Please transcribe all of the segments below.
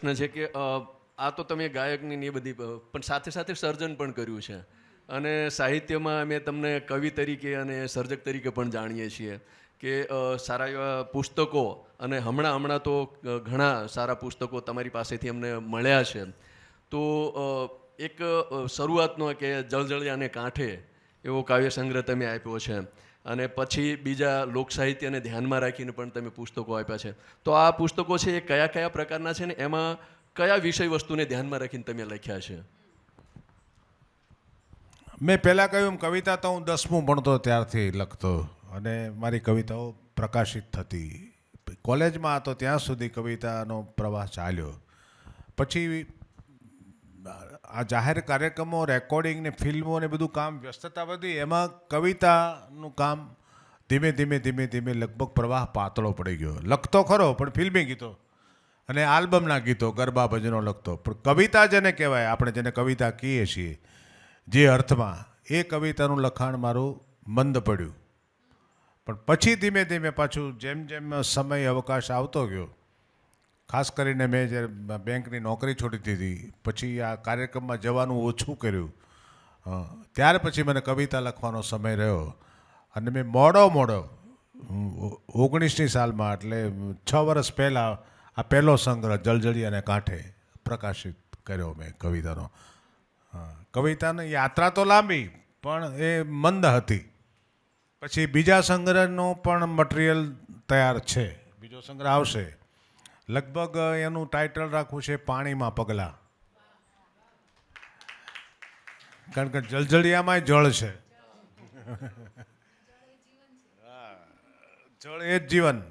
પ્રશ્ન છે કે આ તો તમે ગાયકની એ બધી પણ સાથે સાથે સર્જન પણ કર્યું છે. અને સાહિત્યમાં અમે તમને કવિ તરીકે અને સર્જક તરીકે પણ જાણીએ છીએ કે સારા એવા પુસ્તકો અને હમણાં હમણાં તો ઘણા સારા પુસ્તકો તમારી પાસેથી અમને મળ્યા છે. તો એક શરૂઆતનો કે જળજળિયાને કાંઠે એવો કાવ્ય સંગ્રહ તમે આપ્યો છે. અને પછી બીજા લોકસાહિત્યને ધ્યાનમાં રાખીને પણ તમે પુસ્તકો આપ્યા છે. તો આ પુસ્તકો છે એ કયા કયા પ્રકારના છે ને એમાં કયા વિષય વસ્તુને ધ્યાનમાં રાખીને તમે લખ્યા છે? મેં પહેલાં કહ્યું કવિતા તો હું દસમું ભણતો ત્યારથી લખતો અને મારી કવિતાઓ પ્રકાશિત થતી. કોલેજમાં હતો ત્યાં સુધી કવિતાનો પ્રવાહ ચાલ્યો. પછી આ જાહેર કાર્યક્રમો રેકોર્ડિંગ ને ફિલ્મો ને બધું કામ વ્યસ્તતા વધી, એમાં કવિતાનું કામ ધીમે ધીમે ધીમે ધીમે લગભગ પ્રવાહ પાતળો પડી ગયો. લખતો ખરો, પણ ફિલ્મી ગીતો અને આલ્બમના ગીતો, ગરબા ભજનો લખતો. પણ કવિતા જેને કહેવાય, આપણે જેને કવિતા કહીએ છીએ, જે અર્થમાં એ કવિતાનું લખાણ મારું મંદ પડ્યું. પણ પછી ધીમે ધીમે પાછું જેમ જેમ સમય, અવકાશ આવતો ગયો ખાસ કરીને મેં જ્યારે બેંકની નોકરી છોડી દીધી, પછી આ કાર્યક્રમમાં જવાનું ઓછું કર્યું. ત્યાર પછી મને કવિતા લખવાનો સમય રહ્યો અને મેં મોડો મોડો ઓગણીસની સાલમાં એટલે છ વર્ષ પહેલાં આ પહેલો સંગ્રહ જળજળિયાને કાંઠે પ્રકાશિત કર્યો મેં કવિતાનો. કવિતાની યાત્રા તો લાંબી, પણ એ મંદ હતી. પછી બીજા સંગ્રહનો પણ મટીરિયલ તૈયાર છે. બીજો સંગ્રહ આવશે. લગભગ એનું ટાઇટલ રાખવું છે પાણીમાં પગલાં. કારણ કે જળજળિયામાંય જળ છે. જળ એ જ જીવન.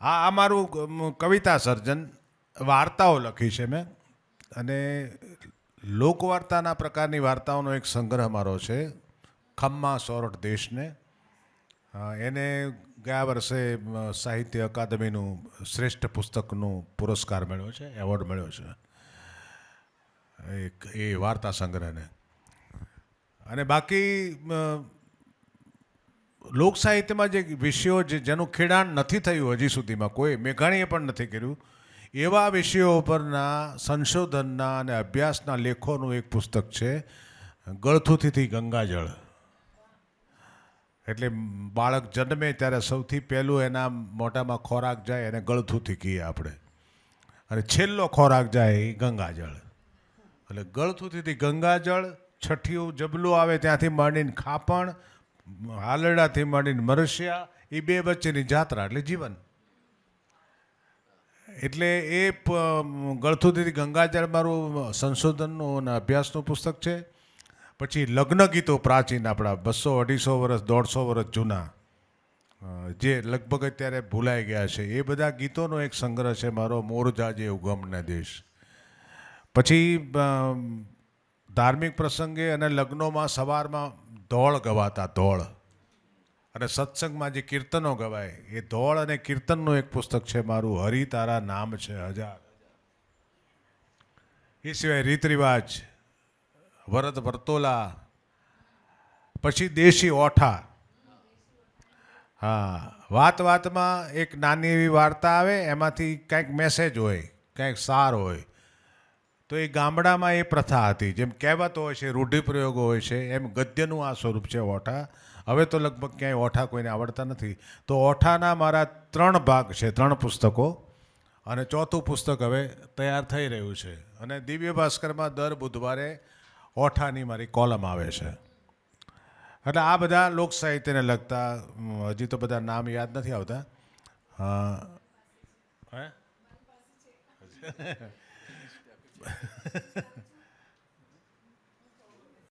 હા આ મારું કવિતા સર્જન, વાર્તાઓ લખી છે મેં. અને લોકવાર્તાના પ્રકારની વાર્તાઓનો એક સંગ્રહ મારો છે. ખમ્મા સોરઠ દેશને. એને ગયા વર્ષે સાહિત્ય અકાદમીનું શ્રેષ્ઠ પુસ્તકનું પુરસ્કાર મળ્યો છે, એવોર્ડ મળ્યો છે. એક એ વાર્તા સંગ્રહને. અને બાકી લોક સાહિત્યમાં જે વિષયો જે જેનું ખેડાણ નથી થયું હજી સુધીમાં કોઈ મેઘાણીએ પણ નથી કર્યું, એવા વિષયો પરના સંશોધનના અને અભ્યાસના લેખોનું એક પુસ્તક છે, ગળથુથીથી ગંગાજળ. એટલે બાળક જન્મે ત્યારે સૌથી પહેલું એના મોઢામાં ખોરાક જાય એને ગળથુથી કહીએ આપણે. અને છેલ્લો ખોરાક જાય એ ગંગાજળ. એટલે ગળથુથીથી ગંગાજળ, છઠ્ઠીયું જબલું આવે ત્યાંથી માંડીને ખાપણ હાલડાથી માંડીને મરસિયા, એ બે વચ્ચેની જાત્રા એટલે જીવન. એટલે એ ગળથુથીથી ગંગાજળ મારું સંશોધનનું અને અભ્યાસનું પુસ્તક છે. પછી લગ્ન ગીતો પ્રાચીન આપણા બસો અઢીસો વર્ષ, દોઢસો વર્ષ જૂના જે લગભગ અત્યારે ભૂલાઈ ગયા છે, એ બધા ગીતોનો એક સંગ્રહ છે મારો મોરજા જે ઉગમને દેશ. પછી ધાર્મિક પ્રસંગે અને લગ્નોમાં સવારમાં ધોળ ગવાતા ધોળ. અને સત્સંગમાં જે કીર્તનો ગવાય, એ ધોળ અને કીર્તનનું એક પુસ્તક છે મારું, હરિ તારા નામ છે હજાર. એ સિવાય રીત રિવાજ વરદ વર્તોલા, પછી દેશી ઓઠા. હા, વાત વાતમાં એક નાની એવી વાર્તા આવે, એમાંથી કંઈક મેસેજ હોય, કંઈક સાર હોય. તો એ ગામડામાં એ પ્રથા હતી, જેમ કહેવતો હોય છે, રૂઢિપ્રયોગો હોય છે, એમ ગદ્યનું આ સ્વરૂપ છે ઓઠા. હવે તો લગભગ ક્યાંય ઓઠા કોઈને આવડતા નથી. તો ઓઠાના મારા ત્રણ ભાગ છે, ત્રણ પુસ્તકો. અને ચોથું પુસ્તક હવે તૈયાર થઈ રહ્યું છે. અને દિવ્ય ભાસ્કરમાં દર બુધવારે ઓઠાની મારી કોલમ આવે છે. એટલે આ બધા લોક સાહિત્યને લગતા હજી તો બધા નામ યાદ નથી આવતા. હા. હે?